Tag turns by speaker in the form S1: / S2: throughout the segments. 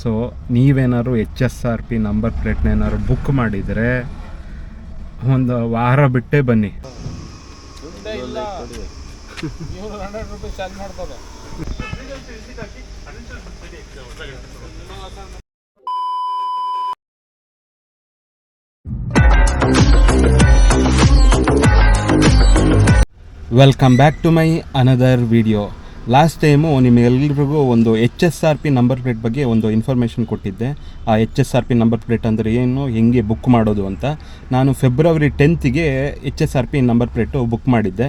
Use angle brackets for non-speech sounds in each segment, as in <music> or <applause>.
S1: So ನೀವೇನಾದ್ರು H S R P number ಪ್ಲೇಟ್ನ ಏನಾದ್ರು book ಮಾಡಿದರೆ ಒಂದು ವಾರ ಬಿಟ್ಟೇ ಬನ್ನಿ. Welcome back to my another video last time ನಿಮಗೆಲ್ರಿಗೂ ಒಂದು H S R P number plate ಬಗ್ಗೆ ಒಂದು ಇನ್ಫಾರ್ಮೇಷನ್ ಕೊಟ್ಟಿದ್ದೆ. ಆ H S R P number plate ಅಂದರೆ ಏನು, ಹೆಂಗೆ ಬುಕ್ ಮಾಡೋದು ಅಂತ. ನಾನು February ಟೆಂತಿಗೆ H S R P number plate book ಮಾಡಿದ್ದೆ.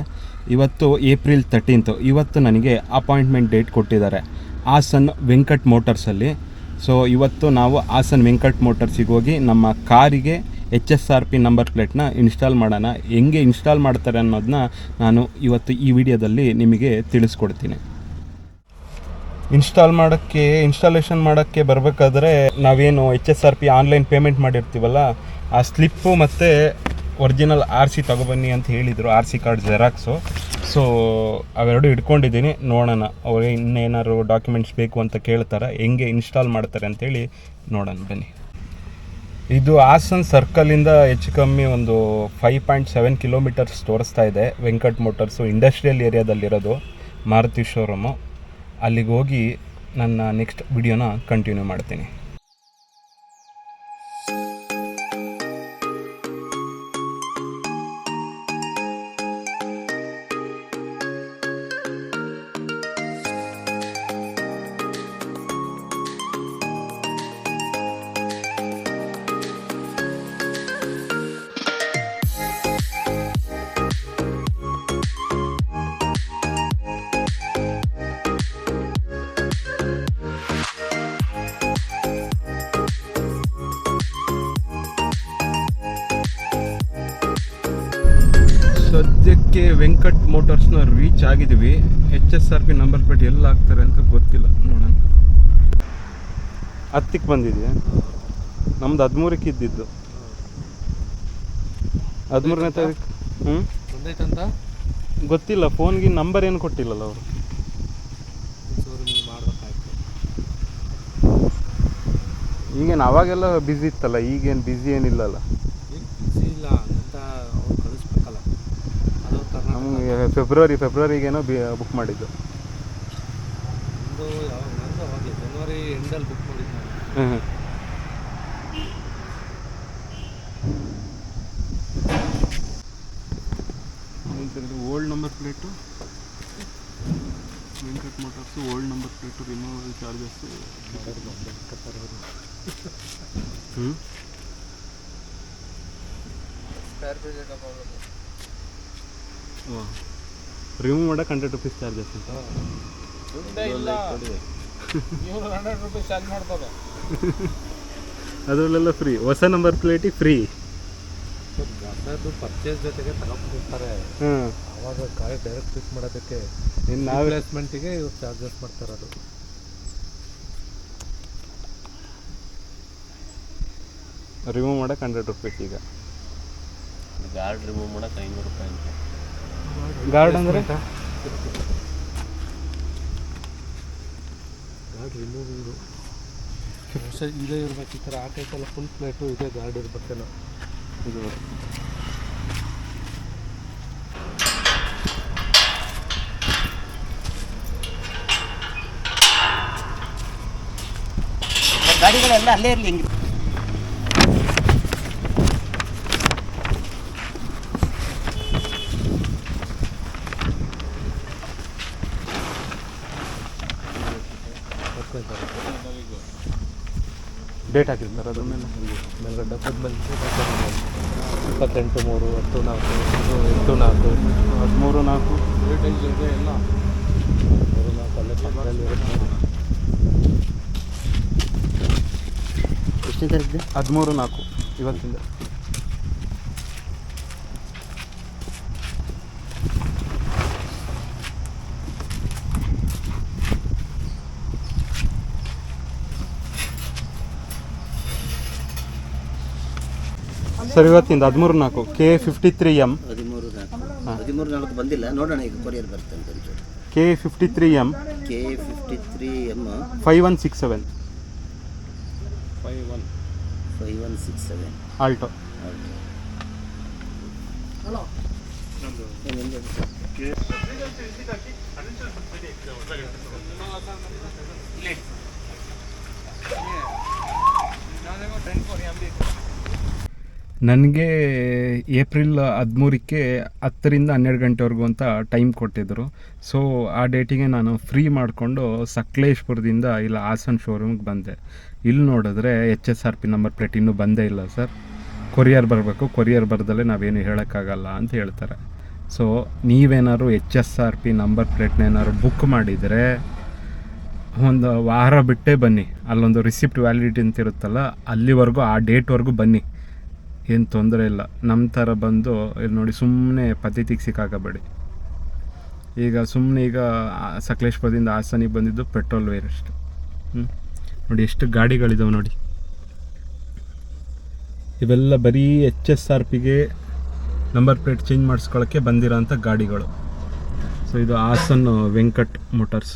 S1: ಇವತ್ತು ಏಪ್ರಿಲ್ ತರ್ಟೀನ್ತು ಇವತ್ತು ನನಗೆ ಅಪಾಯಿಂಟ್ಮೆಂಟ್ ಡೇಟ್ ಕೊಟ್ಟಿದ್ದಾರೆ. ಹಾಸನ್ ವೆಂಕಟ್ ಮೋಟರ್ಸಲ್ಲಿ ಸೊ ಇವತ್ತು ನಾವು ಹಾಸನ್ ವೆಂಕಟ್ ಮೋಟರ್ಸಿಗೆ ಹೋಗಿ ನಮ್ಮ ಕಾರಿಗೆ H S R P number ಪ್ಲೇಟ್ನ install ಮಾಡೋಣ. ಹೆಂಗೆ ಇನ್ಸ್ಟಾಲ್ ಮಾಡ್ತಾರೆ ಅನ್ನೋದನ್ನ ನಾನು ಇವತ್ತು ಈ ವಿಡಿಯೋದಲ್ಲಿ ನಿಮಗೆ ತಿಳಿಸ್ಕೊಡ್ತೀನಿ. ಇನ್ಸ್ಟಾಲ್ ಮಾಡೋಕ್ಕೆ ಇನ್ಸ್ಟಾಲೇಷನ್ ಮಾಡೋಕ್ಕೆ ಬರಬೇಕಾದ್ರೆ ನಾವೇನು H S R P online payment ಮಾಡಿರ್ತೀವಲ್ಲ, ಆ ಸ್ಲಿಪ್ಪು ಮತ್ತು ಒರಿಜಿನಲ್ ಆರ್ ಸಿ ತಗೊಬನ್ನಿ ಅಂತ ಹೇಳಿದರು R C card xerox so ಅವೆರಡು ಇಟ್ಕೊಂಡಿದ್ದೀನಿ ನೋಡೋಣ ಅವ್ರಿಗೆ ಇನ್ನೇನಾದ್ರು ಡಾಕ್ಯುಮೆಂಟ್ಸ್ ಬೇಕು ಅಂತ ಕೇಳ್ತಾರೆ. ಹೆಂಗೆ ಇನ್ಸ್ಟಾಲ್ ಮಾಡ್ತಾರೆ ಅಂತೇಳಿ ನೋಡೋಣ, ಬನ್ನಿ. ಇದು ಹಾಸನ್ ಸರ್ಕಲಿಂದ ಹೆಚ್ಚು ಕಮ್ಮಿ ಒಂದು ಫೈವ್ ಪಾಯಿಂಟ್ ಸೆವೆನ್ ಕಿಲೋಮೀಟರ್ಸ್ ತೋರಿಸ್ತಾ ಇದೆ. ವೆಂಕಟ್ ಮೋಟರ್ಸು ಇಂಡಸ್ಟ್ರಿಯಲ್ ಏರಿಯಾದಲ್ಲಿರೋದು ಮಾರುತಿ ಶೋರೂಮು ಅಲ್ಲಿಗೆ ಹೋಗಿ ನನ್ನ ನೆಕ್ಸ್ಟ್ ವಿಡಿಯೋನ ಕಂಟಿನ್ಯೂ ಮಾಡ್ತೀನಿ. ಸದ್ಯಕ್ಕೆ ವೆಂಕಟ್ ಮೋಟರ್ಸ್ನ ರೀಚ್ ಆಗಿದ್ದೀವಿ. H S R P number plate ಎಲ್ಲ ಹಾಕ್ತಾರೆ ಅಂತ ಗೊತ್ತಿಲ್ಲ. ನೋಡೋಣ. ಹತ್ತಿಕ್ಕೆ ಬಂದಿದೆಯಾ? ನಮ್ದು ಹದಿಮೂರಕ್ಕೆ ಇದ್ದಿದ್ದು. ಹದಿಮೂರನೇ ತಾರೀಕು. ಹ್ಞೂ
S2: ಬಂದೈತಂತ
S1: ಗೊತ್ತಿಲ್ಲ. ಫೋನ್ಗೆ ನಂಬರ್ ಏನು ಕೊಟ್ಟಿಲ್ಲಲ್ಲ ಅವರು. ಈಗೇನು ಅವಾಗೆಲ್ಲ ಬ್ಯುಸಿ ಇತ್ತಲ್ಲ ಈಗೇನು ಬ್ಯುಸಿ ಏನಿಲ್ಲಲ್ಲ
S2: ಈಗ ಬಿಸಿ ಇಲ್ಲ ಅಂತ ಅವ್ರು ಕಳಿಸ್ಬೇಕಲ್ಲ ಅದು ಕರ್ನಾಟಕ
S1: ನಮಗೆ ಫೆಬ್ರವರಿ ಫೆಬ್ರವರಿಗೇನೋ ಬುಕ್ ಮಾಡಿದ್ದು.
S2: ಜನವರಿ ಎಂಡಲ್ಲಿ ಬುಕ್ ಮಾಡಿದ್ದು ನಾನು.
S1: ಹ್ಞೂ old number plate Venkat motors old number plate removal charges ಹ್ಞೂ
S2: ಸ್ಪೇರ್ ಪೇಜ್ ಪ್ರಾಬ್ಲಮ್
S1: ರಿಮೂವ್ ಮಾಡೋಕೆ ಹಂಡ್ರೆಡ್ ರುಪೀಸ್ ಚಾರ್ಜಸ್ ಅಂತ
S2: ದುಡ್ಡೇ ಇಲ್ಲ ಇವ್ರು ಹಂಡ್ರೆಡ್ ರುಪೀಸ್ ಚಾರ್ಜ್ ಮಾಡ್ತಾರೆ. <laughs>
S1: ಅದರಲ್ಲೆಲ್ಲ ಫ್ರೀ ಹೊಸ ನಂಬರ್ ಪ್ಲೇಟಿಗೆ ಫ್ರೀ
S2: ಹೊಸದು ಪರ್ಚೇಸ್ ಜೊತೆಗೆ ತಗೊಂಡ್ಬಿಡ್ತಾರೆ.
S1: ಹಾಂ.
S2: ಅವಾಗ ಕಾಯಿ ಡೈರೆಕ್ಟ್ ಫಿಟ್ ಮಾಡೋದಕ್ಕೆ
S1: ಇನ್ನು ನಾವು
S2: ರಿಪ್ಲೇಸ್ಮೆಂಟಿಗೆ ಇವ್ರು ಚಾರ್ಜಸ್ ಮಾಡ್ತಾರೆ ಅದು.
S1: ರಿಮೂವ್ ಮಾಡೋಕೆ ಹಂಡ್ರೆಡ್ ರುಪೀಸ್ ಈಗ.
S3: ಗಾರ್ಡ್ ರಿಮೂವ್ ಮಾಡಕ್ಕೆ ಐನೂರು ರೂಪಾಯಿ ಅಂತ.
S1: ಗಾರ್ಡ್ ಅಂದ್ರೆ?
S2: ಗಾರ್ಡ್ ರಿಮೂವ್ ಇದು. <laughs> ಹೊಸ ಇದೇ ಇರ್ಬೇಕು ಈ ಥರ ಆ ಟೈಪೆಲ್ಲ ಫುಲ್ ಪ್ಲೇಟು ಇದೇ ಗಾರ್ಡ್ ಇರ್ಬೇಕಲ್ಲ
S1: ಇದು.
S3: ಗಾಡಿಗಳೆಲ್ಲ ಅಲ್ಲೇ ಇರಲಿ ಹಿಂಗೆ.
S1: ಡೇಟ್ ಹಾಕಿರ್ತಾರೆ ಅದ್ರ ಮೇಲೆ
S2: ಮೇಲ್ಗಡೆ ಡಬ್ಬದ ಮೇಲೆ ಇಪ್ಪತ್ತೆಂಟು ಮೂರು ಹತ್ತು ನಾಲ್ಕು ಎಂಟು ನಾಲ್ಕು.
S1: ಹದಿಮೂರು ನಾಲ್ಕು.
S2: ರೇಟೇಜ್ ಇದೆ ಎಲ್ಲ. ಮೂರು ನಾಲ್ಕು ಅಲ್ಲೇ ಪಕ್ಕದಲ್ಲಿ ಇರುತ್ತೆ.
S3: ಎಷ್ಟನೇ ತಾರೀಕು
S1: ಹದಿಮೂರು ನಾಲ್ಕು ಇವತ್ತಿಂದ. ಸರ್ ಇವತ್ತಿಂದ ಹದಿಮೂರು ನಾಲ್ಕು ಕೆ ಫಿಫ್ಟಿ ತ್ರೀ ಎಂ
S3: ಹದಿಮೂರು ನಾಲ್ಕು ಹದಿಮೂರು ನಾಲ್ಕು ಬಂದಿಲ್ಲ ನೋಡೋಣ ಈಗ ಕೊರಿಯರ್ ಬರುತ್ತೆ ಅಂತ ಒಂಚೂರು
S1: K fifty three M
S3: K fifty three M
S1: five one six seven five one
S3: five one six seven
S1: Alto ನನಗೆ ಏಪ್ರಿಲ್ ಹದಿಮೂರಕ್ಕೆ ಹತ್ತರಿಂದ ಹನ್ನೆರಡು ಗಂಟೆವರೆಗೂ ಅಂತ ಟೈಮ್ ಕೊಟ್ಟಿದ್ದರು ಸೊ ಆ ಡೇಟಿಗೆ ನಾನು ಫ್ರೀ ಮಾಡಿಕೊಂಡು ಸಕಲೇಶ್ಪುರದಿಂದ ಇಲ್ಲ ಹಾಸನ್ ಶೋರೂಮ್ಗೆ ಬಂದೆ. ಇಲ್ಲಿ ನೋಡಿದ್ರೆ H S R P number plate ಇನ್ನೂ ಬಂದೇ ಇಲ್ಲ ಸರ್. ಕೊರಿಯರ್ ಬರಬೇಕು ಕೊರಿಯರ್ ಬರ್ದಲ್ಲೇ ನಾವೇನು ಹೇಳೋಕ್ಕಾಗಲ್ಲ ಅಂತ ಹೇಳ್ತಾರೆ. ಸೊ ನೀವೇನಾದ್ರು H S R P number ಪ್ಲೇಟ್ನ ಏನಾದ್ರು ಬುಕ್ ಮಾಡಿದರೆ ಒಂದು ವಾರ ಬಿಟ್ಟೇ ಬನ್ನಿ. ಅಲ್ಲೊಂದು ರಿಸಿಪ್ಟ್ ವ್ಯಾಲಿಡಿಟಿ ಅಂತ ಇರುತ್ತಲ್ಲ, ಅಲ್ಲಿವರೆಗೂ, ಆ ಡೇಟ್ವರೆಗೂ ಬನ್ನಿ. ಏನು ತೊಂದರೆ ಇಲ್ಲ. ನಮ್ಮ ಥರ ಬಂದು ಇಲ್ಲಿ ನೋಡಿ ಸುಮ್ಮನೆ ಪತಿತಿಗೆ ಸಿಕ್ಕಾಕಬೇಡಿ ಈಗ ಸುಮ್ಮನೆ ಈಗ ಸಕಲೇಶ್ಪುರದಿಂದ ಹಾಸನಿಗೆ ಬಂದಿದ್ದು ಪೆಟ್ರೋಲ್ ವೇರಷ್ಟು ಹ್ಞೂ ನೋಡಿ ಎಷ್ಟು ಗಾಡಿಗಳಿದಾವೆ ನೋಡಿ. ಇವೆಲ್ಲ ಬರೀ ಎಚ್ ಎಸ್ ಆರ್ ಪಿಗೆ ನಂಬರ್ ಪ್ಲೇಟ್ ಚೇಂಜ್ ಮಾಡಿಸ್ಕೊಳ್ಳೋಕ್ಕೆ ಬಂದಿರೋಂಥ ಗಾಡಿಗಳು. ಸೊ ಇದು ಹಾಸನ್ ವೆಂಕಟ್ ಮೋಟರ್ಸ್.